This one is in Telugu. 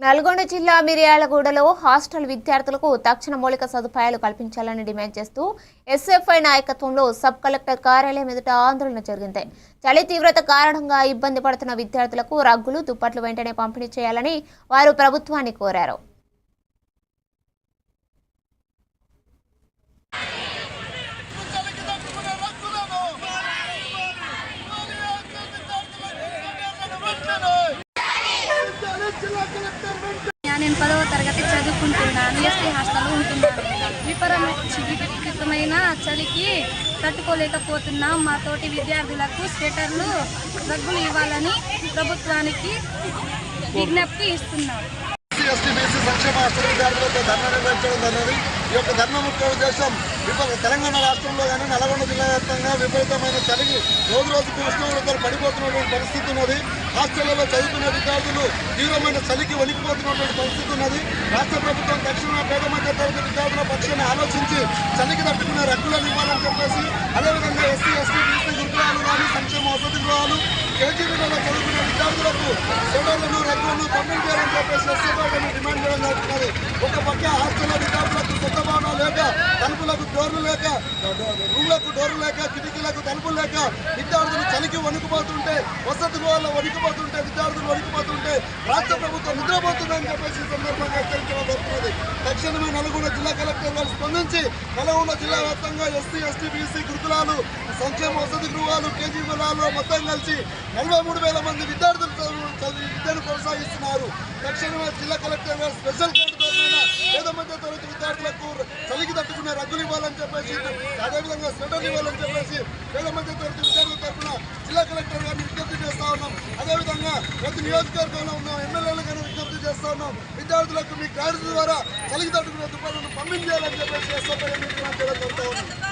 నల్గొండ జిల్లా మిర్యాలగూడలో హాస్టల్ విద్యార్థులకు తక్షణ మౌలిక సదుపాయాలు కల్పించాలని డిమాండ్ చేస్తూ ఎస్ఎఫ్ఐ నాయకత్వంలో సబ్ కలెక్టర్ కార్యాలయం ఎదుట ఆందోళన జరిగింది. చలి తీవ్రత కారణంగా ఇబ్బంది పడుతున్న విద్యార్థులకు రగ్గులు దుప్పట్లు వెంటనే పంపిణీ చేయాలని వారు ప్రభుత్వాన్ని కోరారు. చదువుకుంటున్నాను ఎస్టీ హాస్టల్లో ఉంటున్నాను విపరమ విపరీతమైన చలికి తట్టుకోలేకపోతున్నాం. మా తోటి విద్యార్థులకు స్వెటర్లు రగ్గులు ఇవ్వాలని ప్రభుత్వానికి విజ్ఞప్తి ఇస్తున్నాం. ఎస్టీ బీసీ సంక్షేమ హాస్టల్ విద్యార్థులతో ధర్నా నిర్వహించడం జరిగింది ఈ యొక్క ధర్నా ముఖ్య ఉద్దేశం విపరీత తెలంగాణ రాష్ట్రంలో కానీ నల్గొండ జిల్లా వ్యాప్తంగా విపరీతమైన చలికి రోజు రోజుకు ఉష్ణోగ్రతలు పడిపోతున్నటువంటి పరిస్థితి ఉన్నది. హాస్టళ్ళలో చదువుకునే విద్యార్థులు తీవ్రమైన చలికి వణికిపోతున్నటువంటి పరిస్థితి ఉన్నది. రాష్ట్ర ప్రభుత్వం తక్షణ పేద మధ్య తరగతి విద్యార్థుల పక్షాన్ని ఆలోచించి చలికి తట్టుకునే రగ్గులను ఇవ్వాలని చెప్పేసి అదేవిధంగా ఎస్సీ ఎస్టీ బీసీ గురుకులాలు కానీ సంక్షేమ వసతి గృహాలు కేజీబీలలో చదువుతున్న విద్యార్థులకు సోదరులను పంపిణీ చేయాలని చెప్పేసి ఎస్సీ డిమాండ్ చేయడం జరుగుతున్నది. ఒక పక్క హాస్టల్ విద్యార్థులకు సొంత భవనం లేక తలుపులకు డోర్లు లేక రూమ్లకు డోర్లు లేక కిటికీలకు తలుపులు లేక విద్యార్థులు చలికి వణుకుపోతుంటే వసతి గృహాల్లో వణుకుపోతుంటే విద్యార్థులు వణుకుపోతుంటే రాష్ట్ర ప్రభుత్వం నిద్రపోతుందని చెప్పేసి ఈ సందర్భంగా హెచ్చరించడం జరుగుతున్నది. తక్షణమే నల్గొండ జిల్లా కలెక్టర్ గారు స్పందించి నల్గొండ జిల్లా వ్యాప్తంగా ఎస్సీ ఎస్టీ బీసీ గురుకులాలు సంక్షేమ వసతి గృహాలు కేజీ గృహాలు మొత్తం కలిసి నలభై మూడు వేల మంది విద్యార్థులు చదివి చదువు విద్యను చేశారు. తక్షణమే జిల్లా కలెక్టర్ గారు స్పెషల్ కేంద్రంలో పేద మధ్య తరగతి విద్యార్థులకు చలికి తట్టుకునే రగ్గులు ఇవ్వాలని చెప్పేసి అదేవిధంగా స్వెటర్లు ఇవ్వాలని చెప్పేసి పేద మధ్య తరగతి విద్యార్థుల తరఫున జిల్లా కలెక్టర్ గారిని విజ్ఞప్తి చేస్తా ఉన్నాం. అదేవిధంగా ప్రతి నియోజకవర్గంలో ఉన్న ఎమ్మెల్యేలకైనా విజ్ఞప్తి చేస్తా ఉన్నాం. విద్యార్థులకు మీ కార్డు ద్వారా చలికి తట్టుకునే దుకాణాలను పంపించేయాలని చెప్పేసి ఎస్ఎఫ్ఐ